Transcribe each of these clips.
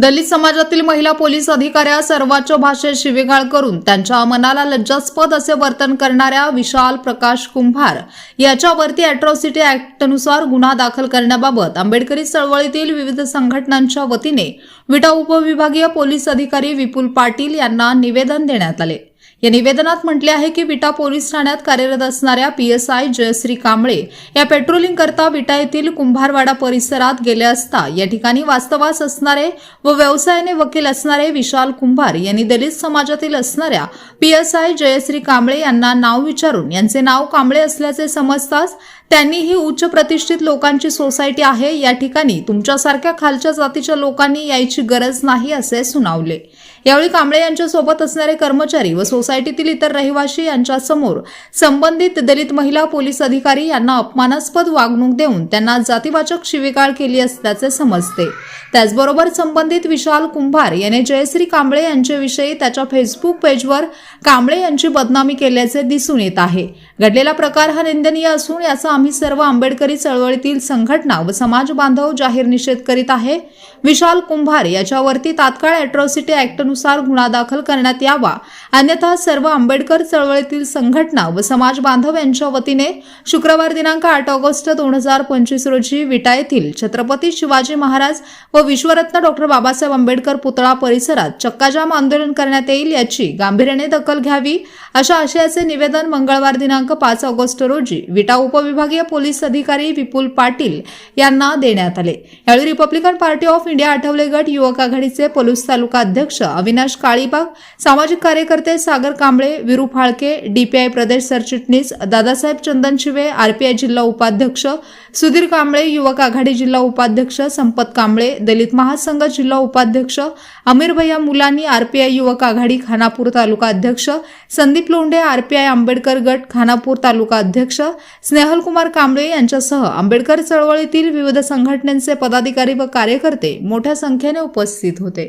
दलित समाजातील महिला पोलीस अधिकाऱ्या सर्वोच्च भाषेत शिवेगाळ करून त्यांच्या मनाला लज्जास्पद असे वर्तन करणाऱ्या विशाल प्रकाश कुंभार याच्यावरती अॅट्रॉसिटी ऍक्टनुसार गुन्हा दाखल करण्याबाबत आंबेडकरी चळवळीतील विविध संघटनांच्या वतीने विटा उपविभागीय पोलीस अधिकारी विपुल पाटील यांना निवेदन देण्यात आले. या निवेदनात म्हटले आहे की विटा पोलीस ठाण्यात कार्यरत असणाऱ्या पीएसआय जयश्री कांबळे या पेट्रोलिंग करता विटा येथील कुंभारवाडा परिसरात गेले असता या ठिकाणी वास्तवास असणारे व व्यवसायाने वकील असणारे विशाल कुंभार यांनी दलित समाजातील असणाऱ्या पीएसआय जयश्री कांबळे यांना नाव विचारून यांचे नाव कांबळे असल्याचे समजताच त्यांनी ही उच्च प्रतिष्ठित लोकांची सोसायटी आहे. या ठिकाणी तुमच्यासारख्या खालच्या जातीच्या लोकांनी यायची गरज नाही असे सुनावले. यावेळी कांबळे यांच्या सोबत असणारे कर्मचारी व सोसायटीतील इतर रहिवासी यांच्यासमोर संबंधित दलित महिला पोलीस अधिकारी यांना अपमानास्पद वागणूक देऊन त्यांना जातीवाचक शिवीगाळ केली असल्याचे समजते. त्याचबरोबर संबंधित विशाल कुंभार याने जयश्री कांबळे यांच्याविषयी त्याच्या फेसबुक पेजवर कांबळे यांची बदनामी केल्याचे दिसून येत आहे. घडलेला प्रकार हा निंदनीय असून याचा आम्ही सर्व आंबेडकरी चळवळीतील संघटना व समाज बांधव जाहीर निषेध करीत आहे. विशाल कुंभार याच्यावरती तात्काळ अॅट्रॉसिटी ऍक्टनुसार गुन्हा दाखल करण्यात यावा. अन्यथा सर्व आंबेडकर चळवळीतील संघटना व समाज बांधव यांच्या वतीने शुक्रवार दिनांक आठ ऑगस्ट दोन हजार पंचवीस रोजी विटा येथील छत्रपती शिवाजी महाराज व विश्वरत्न डॉक्टर बाबासाहेब आंबेडकर पुतळा परिसरात चक्काजाम आंदोलन करण्यात येईल याची गांभीर्याने दखल घ्यावी अशा आशयाचे निवेदन मंगळवार दिनांक पाच ऑगस्ट रोजी विटा उपविभागीय पोलीस अधिकारी विपुल पाटील यांना देण्यात आले. यावेळी Republican party of India Athawale गट युवक आघाडीचे पोलीस तालुका अध्यक्ष अविनाश काळीबाग सामाजिक कार्यकर्ते सागर कांबळे विरू फाळके डीपीआय प्रदेश सरचिटणीस दादासाहेब चंदन शिवे आरपीआय जिल्हा उपाध्यक्ष सुधीर कांबळे युवक आघाडी जिल्हा उपाध्यक्ष संपत कांबळे दलित महासंघ जिल्हा उपाध्यक्ष अमीर भैया मुलानी आरपीआय युवक आघाडी खानापूर तालुका अध्यक्ष संदीप लोंढे आरपीआय आंबेडकर गट खानापूर तालुका अध्यक्ष स्नेहलकुमार कांबळे यांच्यासह आंबेडकर चळवळीतील विविध संघटनांचे पदाधिकारी व कार्यकर्ते मोठ्या संख्येने उपस्थित होते.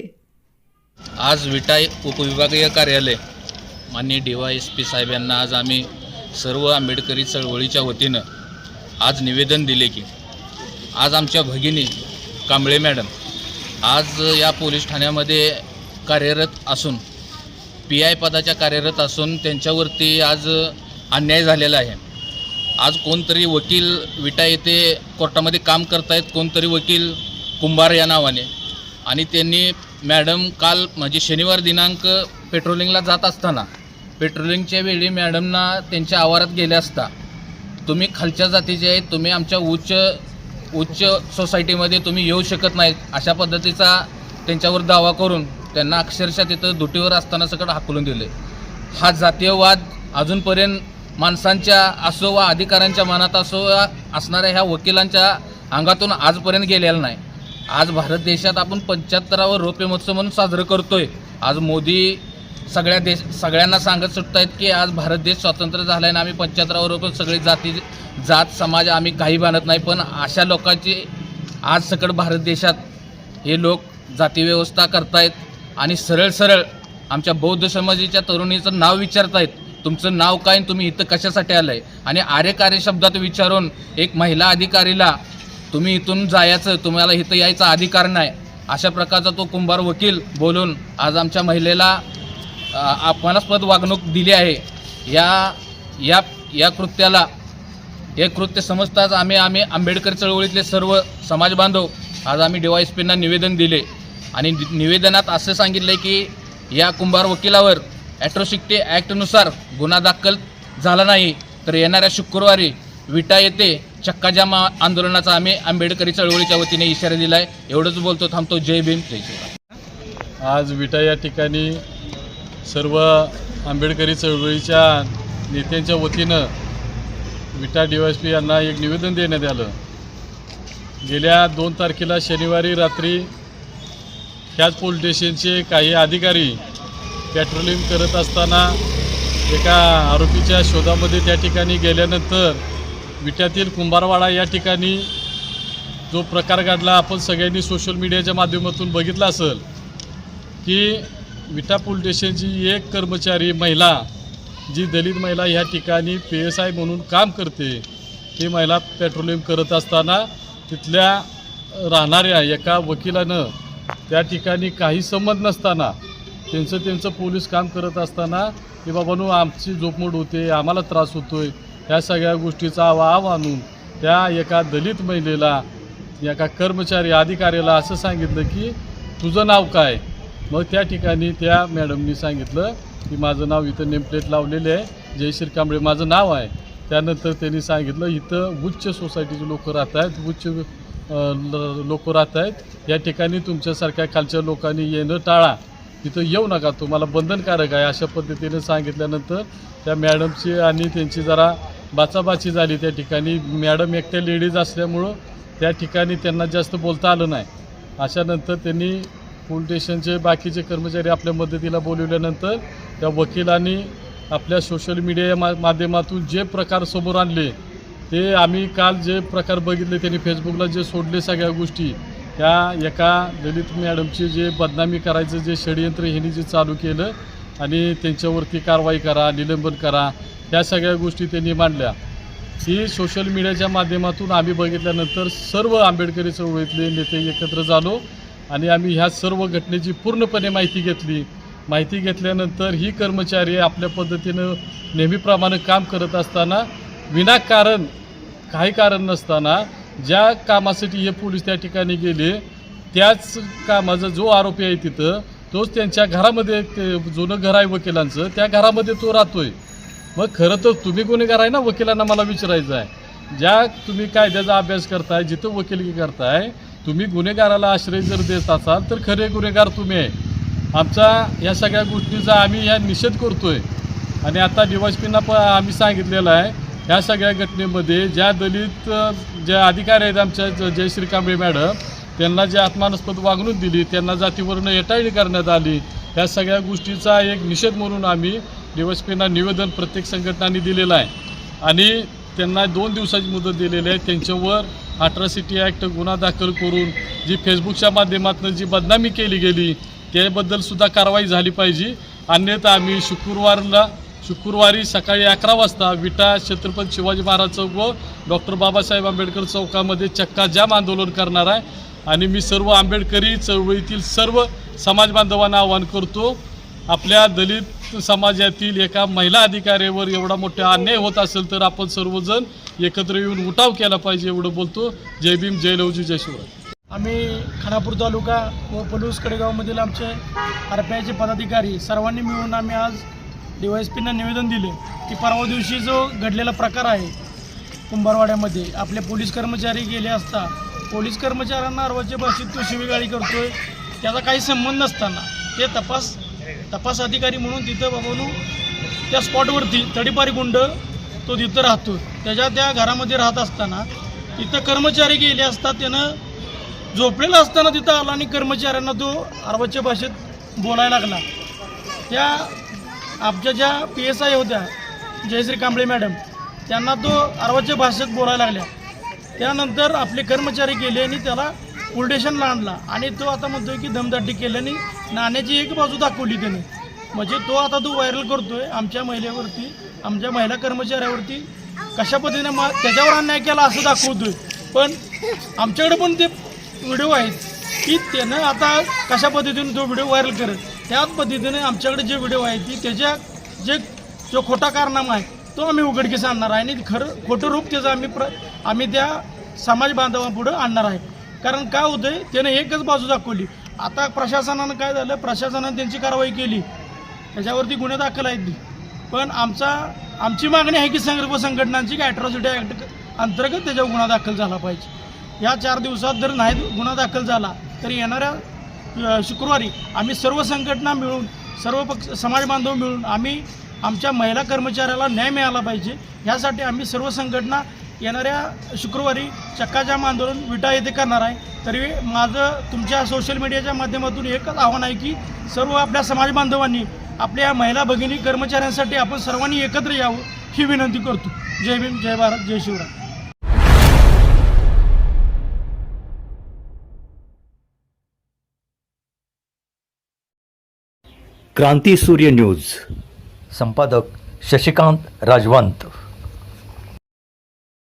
आज विटा उपविभागीय कार्यालय माननीय डी वाय एस पी साहेब यांना आज आम्ही सर्व आंबेडकरी चळवळीच्या वतीनं आज निवेदन दिले की आज आमच्या भगिनी कांबळे मॅडम आज या पोलीस ठाण्यामध्ये कार्यरत असून पी आय पदाच्या कार्यरत असून त्यांच्यावरती आज अन्याय झालेला आहे. आज कोणतरी वकील विटा येथे कोर्टामध्ये काम करतायत कोणतरी वकील कुंभार या नावाने. आणि त्यांनी मॅडम काल म्हणजे शनिवार दिनांक पेट्रोलिंगला जात असताना पेट्रोलिंगच्या वेळी मॅडमना त्यांच्या आवारात गेले असता तुम्ही खालच्या जातीचे आहेत तुम्ही आमच्या उच्च उच्च सोसायटीमध्ये तुम्ही येऊ शकत नाहीत अशा पद्धतीचा त्यांच्यावर दावा करून त्यांना अक्षरशः तिथं दुटीवर असताना सगळं हाकलून दिले. हा जातीयवाद अजूनपर्यंत माणसांच्या असो वा अधिकाऱ्यांच्या मनात असो वा असणाऱ्या ह्या वकिलांच्या अंगातून आजपर्यंत गेलेला नाही. आज भारत देशात आपण पंच्याहत्तरावं रौप्य महोत्सव म्हणून साजरं करतोय. आज मोदी सगळ्या देश सगळ्यांना सांगत सुटतायत की आज भारत देश स्वतंत्र झाला आहे ना आम्ही पंच्याहत्तरावं रौप्य सगळी जाती जात समाज आम्ही काही बांधत नाही. पण अशा लोकांची आज सकट भारत देशात हे लोक जातीव्यवस्था करतायत आणि सरळ सरळ आमच्या बौद्ध समाजाच्या तरुणीचं नाव विचारतायत. तुमचं नाव काय तुम्ही इथं कशासाठी आलं आहे आणि आर्य कार्य शब्दात विचारून एक महिला अधिकारीला तुम्ही इथून जायचं तुम्हाला इथं यायचा अधिकार नाही. अशा प्रकारचा तो कुंभार वकील बोलून आज आमच्या महिलेला अपमानास्पद वागणूक दिली आहे. या या या कृत्याला हे कृत्य समजताच आम्ही आम्ही आंबेडकर चळवळीतले सर्व समाज बांधव आज आम्ही डी वाय एस पींना निवेदन दिले. आणि निवेदनात असं सांगितलं की या कुंभार वकिलावर ॲट्रॉसिटी ॲक्टनुसार गुन्हा दाखल झाला नाही तर येणाऱ्या शुक्रवारी विटा येथे चक्काजाम आंदोलनाचा आम्ही आंबेडकरी चळवळीच्या वतीने इशारा दिला आहे एवढंच बोलतो थांबतो. जय भीम जय शिवराय. आज विटा या ठिकाणी सर्व आंबेडकरी चळवळीच्या नेत्यांच्या वतीनं विटा डी वाय पी यांना एक निवेदन देण्यात आलं. गेल्या दोन तारखेला शनिवारी रात्री ह्याच पोलीस स्टेशनचे काही अधिकारी पेट्रोलिंग करत असताना एका आरोपीच्या शोधामध्ये त्या ठिकाणी गेल्यानंतर विट्यातील कुंभारवाडा या ठिकाणी जो प्रकार घडला आपण सगळ्यांनी सोशल मीडियाच्या माध्यमातून बघितला असेल की विटा पोलीस स्टेशनची एक कर्मचारी महिला जी दलित महिला ह्या ठिकाणी पी एस आय म्हणून काम करते ती महिला पेट्रोलिंग करत असताना तिथल्या राहणाऱ्या एका वकिलानं त्या ठिकाणी काही संबंध नसताना त्यांचं त्यांचं पोलीस काम करत असताना की बाबांनो आमची झोपमोड होते आम्हाला त्रास होतोय ह्या सगळ्या गोष्टीचा वाव आणून त्या एका दलित महिलेला एका कर्मचारी अधिकाऱ्याला असं सांगितलं की तुझं नाव काय? मग त्या ठिकाणी त्या मॅडमनी सांगितलं की माझं नाव इथं नेमप्लेट लावलेले आहे जयश्री कांबळे माझं नाव आहे. त्यानंतर त्यांनी सांगितलं इथं उच्च सोसायटीचे लोक राहत आहेत उच्च लोक राहत आहेत. या ठिकाणी तुमच्यासारख्या खालच्या लोकांनी येणं टाळा. तिथं येऊ नका तुम्हाला बंधनकारक आहे. अशा पद्धतीने सांगितल्यानंतर त्या मॅडमची आणि त्यांची जरा बाचाबाची झाली त्या ठिकाणी. मॅडम एकट्या लेडीज असल्यामुळं त्या ठिकाणी त्यांना जास्त बोलता आलं नाही. अशानंतर त्यांनी पोलीस स्टेशनचे बाकीचे कर्मचारी आपल्या मदतीला बोलवल्यानंतर त्या वकिलांनी आपल्या सोशल मीडिया मा माध्यमातून जे प्रकार समोर आणले ते आम्ही काल जे प्रकार बघितले त्यांनी फेसबुकला जे सोडले सगळ्या गोष्टी त्या एका दलित मॅडमची जे बदनामी करायचं जे षडयंत्र ह्यांनी जे चालू केलं आणि त्यांच्यावरती कारवाई करा निलंबन करा ह्या सगळ्या गोष्टी त्यांनी मांडल्या. ही सोशल मीडियाच्या माध्यमातून आम्ही बघितल्यानंतर सर्व आंबेडकरी चळवळीतले नेते एकत्र झालो आणि आम्ही ह्या सर्व घटनेची पूर्णपणे माहिती घेतली. माहिती घेतल्यानंतर ही कर्मचारी आपल्या पद्धतीनं नेहमीप्रमाणे काम करत असताना विनाकारण काही कारण नसताना ज्या कामासाठी हे पोलीस त्या ठिकाणी गेले त्याच कामाचा जो आरोपी आहे तिथं तोच त्यांच्या घरामध्ये ते जुनं घर आहे वकिलांचं त्या घरामध्ये तो राहतोय. मग खरं तर तुम्ही गुन्हेगार आहे ना वकिलांना मला विचारायचं आहे. ज्या तुम्ही कायद्याचा अभ्यास करताय जिथं वकिलकी करताय तुम्ही गुन्हेगाराला आश्रय जर देत असाल तर खरे गुन्हेगार तुम्ही आहे. आमचा या सगळ्या गोष्टीचा आम्ही ह्या निषेध करतोय. आणि आता डीवायसपींना पण आम्ही सांगितलेलं आहे ह्या सगळ्या घटनेमध्ये ज्या दलित ज्या अधिकारी आहेत आमच्या ज- जयश्री कांबळे मॅडम त्यांना जे आत्मानस्पद वागणूक दिली त्यांना जातीवरून एटाळणी करण्यात आली ह्या सगळ्या गोष्टीचा एक निषेध म्हणून आम्ही डीवायसपींना निवेदन प्रत्येक संघटनांनी दिलेलं आहे. आणि त्यांना दोन दिवसाची मुदत दिलेली आहे. त्यांच्यावर अट्रॉसिटी ॲक्ट गुन्हा दाखल करून जी फेसबुकच्या माध्यमातून जी बदनामी केली गेली त्याबद्दलसुद्धा कारवाई झाली पाहिजे. अन्यथा आम्ही शुक्रवारला शुक्रवारी सकाळी अकरा वाजता विटा छत्रपती शिवाजी महाराज चौक व डॉक्टर बाबासाहेब आंबेडकर चौकामध्ये चक्का जाम आंदोलन करणार आहे. आणि मी सर्व आंबेडकरी चळवळीतील सर्व समाज बांधवांना आवाहन करतो आपल्या दलित समाजातील एका महिला अधिकाऱ्यावर एवढा मोठा अन्याय होत असेल तर आपण सर्वजण एकत्र येऊन उठाव केला पाहिजे एवढं बोलतो. जय भीम जय लवजी जय शिवराय. आम्ही खानापूर तालुका व पलूस कडेगावमधील आमचे आर पी आयचे पदाधिकारी सर्वांनी मिळून आम्ही आज डी वाय एस पींना निवेदन दिले की परवा दिवशी जो घडलेला प्रकार आहे कुंभारवाड्यामध्ये आपले पोलीस कर्मचारी गेले असता पोलीस कर्मचाऱ्यांना अर्वाच्या भाषेत तो शिवीगाळी करतोय त्याचा काही संबंध नसताना ते तपास तपास अधिकारी म्हणून तिथं बघून त्या स्पॉटवरती तडीपारी गुंड तो तिथं राहतो. त्याच्या त्या घरामध्ये राहत असताना तिथं कर्मचारी गेले असता त्यानं झोपलेला असताना तिथं आला आणि कर्मचाऱ्यांना तो अरबाच्या भाषेत बोलायला लागला. त्या आमच्या ज्या पी एस आय होत्या जयश्री कांबळे मॅडम त्यांना तो अरबाच्या भाषेत बोलायला लागल्या. त्यानंतर आपले कर्मचारी गेले आणि त्याला पुलटेशनला आणला. आणि तो आता म्हणतोय की दमदाटी केल्याने नाण्याची एक बाजू दाखवली त्याने. म्हणजे तो आता तो व्हायरल करतोय आमच्या महिलेवरती आमच्या महिला कर्मचाऱ्यावरती. कशा पद्धतीने मा त्याच्यावर अन्याय केला असं दाखवतोय. पण आमच्याकडे पण ते व्हिडिओ आहेत की त्यानं आता कशा पद्धतीने तो व्हिडिओ व्हायरल करेल त्याच पद्धतीने आमच्याकडे जे व्हिडिओ आहे ती त्याच्या जे जो खोटा कारनामा आहे तो आम्ही उघडकीस आणणार आहे. आणि खरं खोटं रूप त्याचं आम्ही प्र आम्ही त्या समाज बांधवांपुढं आणणार आहे. कारण काय होतंय त्यानं एकच बाजू दाखवली. आता प्रशासनानं काय झालं प्रशासनानं त्यांची कारवाई केली. त्याच्यावरती गुन्हे दाखल आहेत. पण आमचा आमची मागणी आहे की सर्व संघटनांची की ॲट्रॉसिटी ॲक्ट अंतर्गत त्याच्यावर गुन्हा दाखल झाला पाहिजे. या चार दिवसात जर नाही गुन्हा दाखल झाला तर येणाऱ्या शुक्रवारी आम्ही सर्व संघटना मिळून सर्व पक्ष समाज बांधव मिळून आम्ही आमच्या महिला कर्मचाऱ्याला न्याय मिळाला पाहिजे. ह्यासाठी आम्ही सर्व संघटना येणाऱ्या शुक्रवारी चक्काजाम आंदोलन विटा येथे करणार आहे. तरी माझं तुमच्या सोशल मीडियाच्या माध्यमातून एकच आव्हान आहे की सर्व आपल्या समाज बांधवांनी आपल्या महिला भगिनी कर्मचाऱ्यांसाठी आपण सर्वांनी एकत्र यावं ही विनंती करतो. जय भीम जय भारत जय शिवराम क्रांती सूर्य न्यूज. संपादक शशिकांत राजवंत.